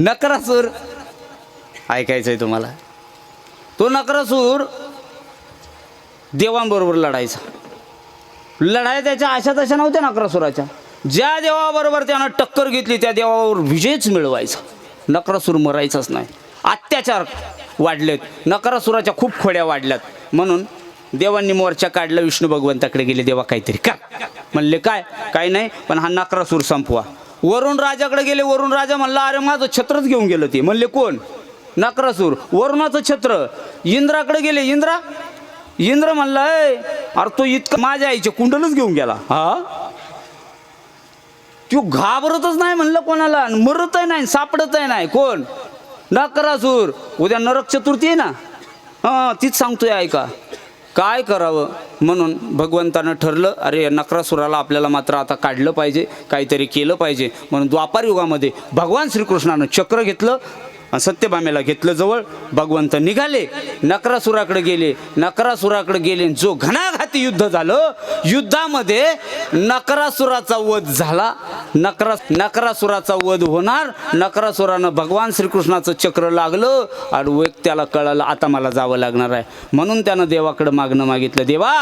नकरासूर ऐकायचं आहे तुम्हाला. तो नकरासूर देवांबरोबर लढायचा. लढाई त्याच्या आशा तशा नव्हत्या नकरासुराच्या ज्या देवाबरोबर त्यानं टक्कर घेतली त्या देवावर विजयच मिळवायचा. नकरासूर मरायचाच नाही. अत्याचार वाढलेत. नकरासुराच्या खूप खोड्या वाढल्यात. म्हणून देवांनी मोर्चा काढला विष्णू भगवंताकडे गेले देवा काहीतरी का म्हणले काय? काय नाही पण हा नकरासूर संपवा. वरुण राजाकडे गेले वरुण राजा म्हणला अरे माझं छत्रच घेऊन गेलं ते. म्हणले कोण? नकरासूर. वरुणाचं छत्र. इंद्राकडे गेले. इंद्रा? इंद्र म्हणला अरे तो इतकं माझ्या आईचे कुंडलच घेऊन गेला. हा? तो घाबरतच नाही म्हणलं कोणाला. मरतही नाही सापडतही नाही. कोण? नकरासूर. उद्या नरक चतुर्थी आहे ना. हां तीच सांगतोय ऐका. काय करावं म्हणून भगवंतानं ठरलं अरे नकरासुराला आपल्याला मात्र आता काढलं पाहिजे काहीतरी केलं पाहिजे. म्हणून द्वापार युगामध्ये भगवान श्रीकृष्णानं चक्र घेतलं सत्यभामेला घेतलं जवळ. भगवंत निघाले नकरासुराकडे गेले. नकरासुराकडे गेले जो घणाघाती युद्ध झालं युद्धामध्ये नकरासुराचा वध झाला. नकरा नकरासुराचा वध होणार. नकरासुरानं भगवान श्रीकृष्णाचं चक्र लागलं आणि वेग त्याला कळलं आता मला जावं लागणार आहे. म्हणून त्यानं देवाकडे मागणं मागितलं देवा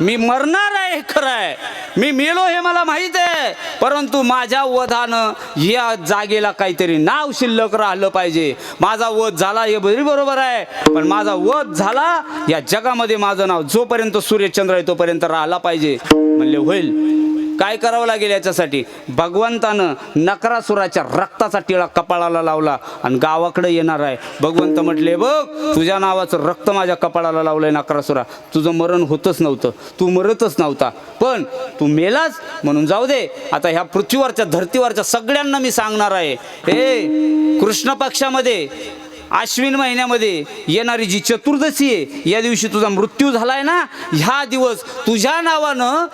मी मरणार आहे खरं आहे मी मेलो हे मला माहीत आहे. परंतु माझ्या वधानं या जागेला काहीतरी नाव शिल्लक राहिलं पाहिजे. माझा वध झाला हे बरी बरोबर आहे. पण माझा वध झाला या जगामध्ये माझं नाव जोपर्यंत सूर्यचंद्र आहे तोपर्यंत राहिला पाहिजे. म्हणले होईल. काय करावं लागेल याच्यासाठी? भगवंतानं नकरासुराच्या रक्ताचा टिळा कपाळाला लावला आणि गावाकडे येणार आहे. भगवंत म्हटले बघ तुझ्या नावाचं रक्त माझ्या कपाळाला लावलंय नकरासुरा. तुझं मरण होतच नव्हतं. तू मरतच नव्हता. पण तू मेलाच म्हणून जाऊ दे. आता ह्या पृथ्वीवरच्या धर्तीवरच्या सगळ्यांना मी सांगणार आहे. हे कृष्ण पक्षामध्ये आश्विन महिन्यामध्ये येणारी जी चतुर्दशी आहे या दिवशी तुझा मृत्यू झालाय ना? ह्या दिवस तुझ्या नावानं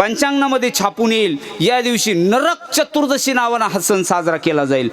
पंचांगणामध्ये छापून येईल. या दिवशी नरक चतुर्दशी नावानं हा सण साजरा केला जाईल.